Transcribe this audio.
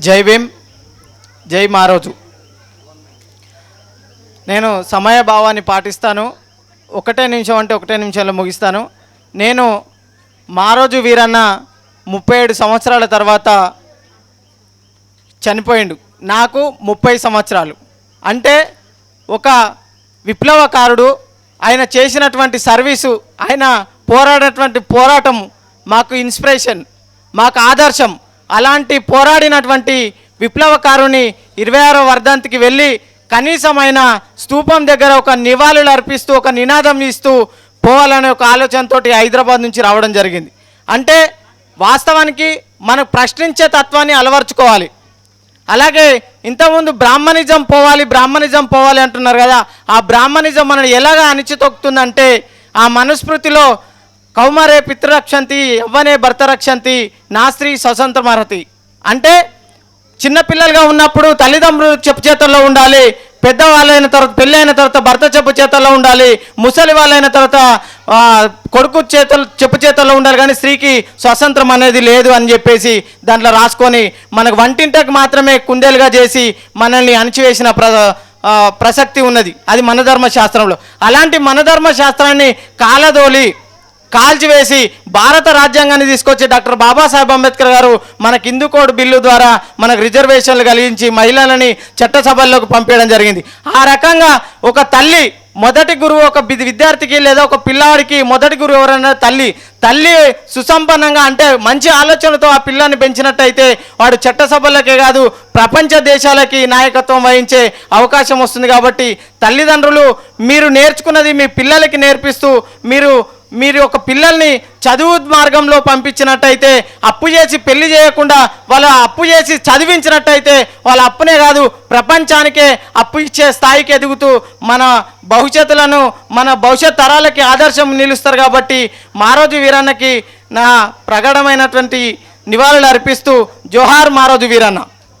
జై భీమ్ జై మారోజు. నేను సమయభావాన్ని పాటిస్తాను. ఒకటే నిమిషం అంటే ఒకటే నిమిషంలో ముగిస్తాను. నేను మారోజు వీరన్న ముప్పై ఏడు సంవత్సరాల తర్వాత చనిపోయిండు. నాకు ముప్పై సంవత్సరాలు. అంటే ఒక విప్లవకారుడు ఆయన చేసినటువంటి సర్వీసు ఆయన పోరాడినటువంటి పోరాటం మాకు ఇన్స్పిరేషన్ మాకు ఆదర్శం. అలాంటి పోరాడినటువంటి విప్లవకారుని ఇరవై ఆరో వర్ధంతికి వెళ్ళి కనీసమైన స్తూపం దగ్గర ఒక నివాళులు అర్పిస్తూ ఒక నినాదం ఇస్తూ పోవాలనే ఒక ఆలోచనతోటి హైదరాబాద్ నుంచి రావడం జరిగింది. అంటే వాస్తవానికి మనకు ప్రశ్నించే తత్వాన్ని అలవర్చుకోవాలి. అలాగే ఇంతకుముందు బ్రాహ్మణిజం పోవాలి బ్రాహ్మణిజం పోవాలి అంటున్నారు కదా ఆ బ్రాహ్మణిజం మనం ఎలాగ అణిచితొక్కుతుందంటే ఆ మనుస్మృతిలో కౌమారే పితృరక్షంతి భర్త రక్షంతి నా స్త్రీ స్వతంత్రమర్హతి అంటే చిన్నపిల్లలుగా ఉన్నప్పుడు తల్లిదండ్రులు చెప్పు చేతల్లో ఉండాలి పెద్దవాళ్ళైన తర్వాత పెళ్ళి అయిన తర్వాత భర్త చెప్పు చేతల్లో ఉండాలి ముసలి వాళ్ళైన తర్వాత కొడుకు చేతులు చెప్పు చేతల్లో ఉండాలి కానీ స్త్రీకి స్వతంత్రం అనేది లేదు అని చెప్పేసి దాంట్లో రాసుకొని మనకు వంటింటకు మాత్రమే కుందేలుగా చేసి మనల్ని అణిచివేసిన ప్ర ప్రసక్తి ఉన్నది. అది మన ధర్మశాస్త్రంలో. అలాంటి మన ధర్మశాస్త్రాన్ని కాలదోలి కాల్చివేసి భారత రాజ్యాంగాన్ని తీసుకొచ్చి డాక్టర్ బాబాసాహెబ్ అంబేద్కర్ గారు మనకి హిందూ కోడ్ బిల్లు ద్వారా మనకు రిజర్వేషన్లు కలిగించి మహిళలని చట్టసభల్లోకి పంపించడం జరిగింది. ఆ రకంగా ఒక తల్లి మొదటి గురువు ఒక విద్యార్థికి లేదా ఒక పిల్లవాడికి మొదటి గురువు ఎవరైనా తల్లి తల్లి సుసంపన్నంగా అంటే మంచి ఆలోచనతో ఆ పిల్లాన్ని పెంచినట్టయితే వాడు చట్టసభలకే కాదు ప్రపంచ దేశాలకి నాయకత్వం వహించే అవకాశం వస్తుంది కాబట్టి తల్లిదండ్రులు మీరు నేర్చుకున్నది మీ పిల్లలకి నేర్పిస్తూ మీరు మీరు ఒక పిల్లల్ని చదువు మార్గంలో పంపించినట్టయితే అప్పు చేసి పెళ్ళి చేయకుండా వాళ్ళ అప్పు చేసి చదివించినట్టయితే వాళ్ళ అప్పునే కాదు ప్రపంచానికే అప్పు ఇచ్చే స్థాయికి ఎదుగుతూ మన భవిష్యత్తులను మన భవిష్యత్ తరాలకి ఆదర్శం నిలుస్తారు కాబట్టి మారోజు వీరన్నకి నా ప్రగాఢమైనటువంటి నివాళులు అర్పిస్తూ జోహార్ మారోజు వీరన్న.